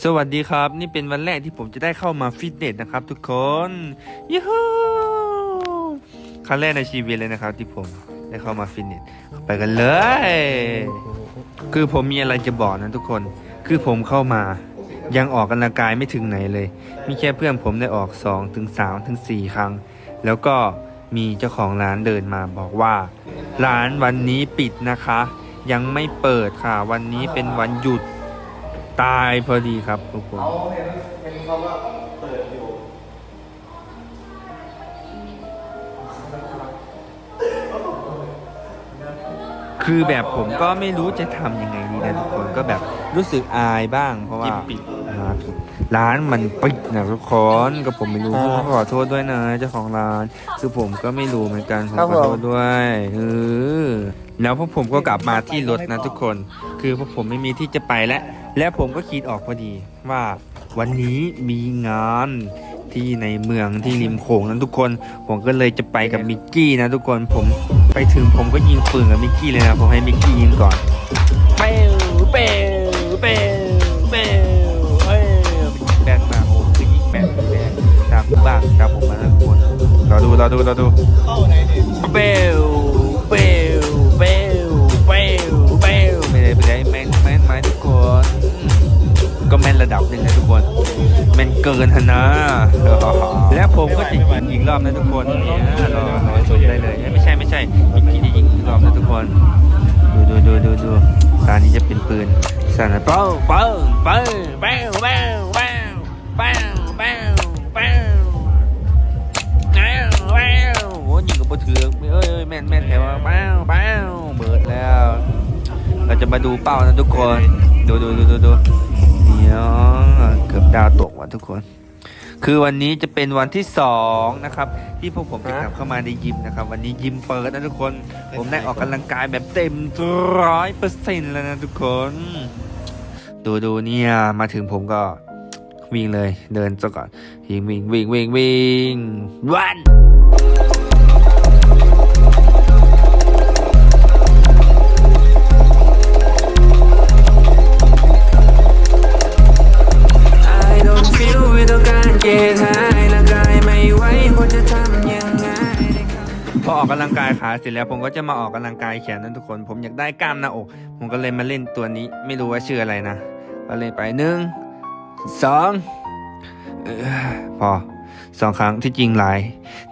สวัสดีครับ นี่เป็นวันแรกที่ผมจะได้เข้ามาฟิตเนสนะครับ ทุกคนยูฮูครั้งแรกในชีวิตเลยนะครับ ที่ผมได้เข้ามาฟิตเนสไปกันเลย คือผมมีอะไรจะบอกนะทุกคน คือผมเข้ามายังออกกำลังกายไม่ถึงไหนเลย มีแค่เพื่อนผมได้ออก2ถึง3ถึง4ครั้ง แล้วก็มีเจ้าของร้านเดินมาบอกว่า ร้านวันนี้ปิดนะคะ ยังไม่เปิดค่ะ วันนี้เป็นวันหยุด ตายพอดีครับทุกคน เขาเห็นเห็นเขาว่าเปิดอยู่คือแบบผมก็ไม่รู้จะทำยังไงดีนะทุกคนก็แบบรู้สึกอายบ้าง เพราะว่าร้านร้านมันปิดนะทุกคนก็ผมไม่รู้ผมขอโทษด้วยนะเจ้าของร้าน คือผมก็ไม่รู้เหมือนกันผมขอโทษด้วยเออ แล้วพวกผมก็กลับมาที่รถนะทุกคน คือพวกผมไม่มีที่จะไปแล้ว และผมก็คิดออกพอดีว่าวันนี้มีงานที่ในเมืองที่ริมโขงนั้นทุกคน ผมก็เลยจะไปกับมิกกี้นะทุกคนผมไปถึงผมก็ยิงปืนกับมิกกี้เลยนะผมให้มิกกี้ยิงก่อนเปวเปวเปวเปวเฮ้ยแบนมาโอ้จะยิงแบนแบนตามบ้างตามผมมาทุกคนรอดูรอดูรอดูเข้าไหนเนี่ยเปว เกินฮนะ แล้วผมก็จะยิงอีกรอบนะทุกคนเนี่ยรอรอชมได้เลยเอ้ยไม่ใช่ไม่ใช่มิกกี้จะยิงอีกรอบนะทุกคน ดูดูดูดูดูตานี้จะเป็นปืนสนเป้าเป้าเป้าเป้าเป้าเป้าเป้าเป้าเป้าเป้าเป้าโอ้ยิงกับปะเถือเอ้ยเอ้ยแม่นแม่นแถวเป้าเป้าเบิดแล้ว เราจะมาดูเป้านะทุกคน ดูดูดูดูดู ยเกือบดาวตกว่ะทุกคน คือวันนี้จะเป็นวันที่สองนะครับ ที่พวกผมจะกลับเข้ามาในยิมนะครับ วันนี้ยิมเปิดนะทุกคน ผมได้ออกกำลังกายแบบเต็มร้อยเปอร์เซ็นต์แล้วนะทุกคน ดูดูเนี่ยมาถึงผมก็วิ่งเลยเดินซะก่อนวิ่งวิ่งวิ่งวิ่งวิ่งวัน อออกกำลังกายขาเสร็จแล้ว ผมก็จะมาออกกำลังกายแขนนะทุกคน ผมอยากได้กล้ามหน้าอก ผมก็เลยมาเล่นตัวนี้ ไม่รู้ว่าชื่ออะไรนะ ก็เล่นไปหนึ่งสองออพอสองครั้งที่จริงหลาย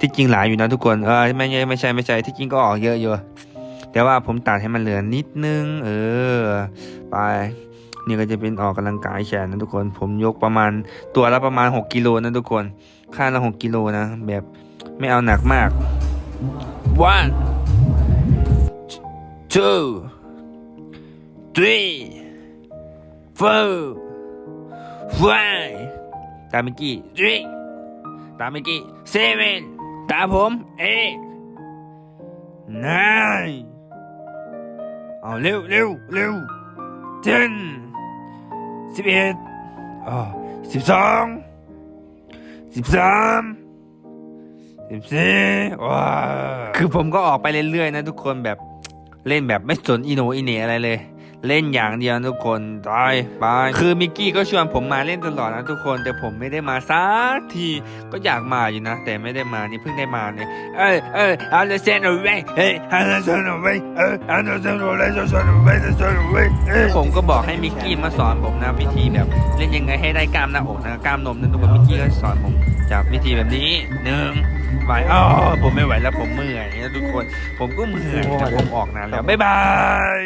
ที่จริงหลายอยู่นะทุกคนเออไม่ใช่ไม่ใช่ไม่ใช่ที่จริงก็ออกเยอะอยู่แต่ว่าผมตัดให้มันเหลือนิดนึง เออ ไป นี่ก็จะเป็นออกกำลังกายแขนนะทุกคน ผมยกประมาณตัวละประมาณ 6กิโลนะทุกคน ค่าละ6กิโลนะ แบบไม่เอาหนักมาก one two three four five ตามเมื่อกี้ three ตามเมื่อกี้ seven ตามผม eight nine เอาเร็วเร็วเร็ว ten สิบเอ็ดอ๋อสิบสองสิบสาม สิบสี่ว้าคือผมก็ออกไปเรื่อยๆนะทุกคนแบบเล่นแบบไม่สนอีโหนอีเหนอะไรเลย เล่นอย่างเดียวนะทุกคนตายไปคือมิกกี้ก็ชวนผมมาเล่นตลอดนะทุกคนแต่ผมไม่ได้มาสักทีก็อยากมาอยู่นะ แต่ไม่ได้มานี่เพิ่งได้มาเนี่ยเออเออเอาเลยเซนเอาไว้เฮ้ยเอาเลยเซนเอาไว้เออเอาเลยเซนเอาไว้เซนเอาไว้เซนเอาไว้เออผมก็บอกให้มิกกี้มาสอนผมนะวิธีแบบเล่นยังไงให้ได้กล้ามหน้าอกนะกล้ามนมนะทุกคนมิกกี้ก็สอนผมจากวิธีแบบนี้หนึ่ง ไหวอ๋อผมไม่ไหวแล้วผมเมื่อยนะทุกคน ผมก็เมื่อยแต่ผมออกนานแล้ว บ๊ายบาย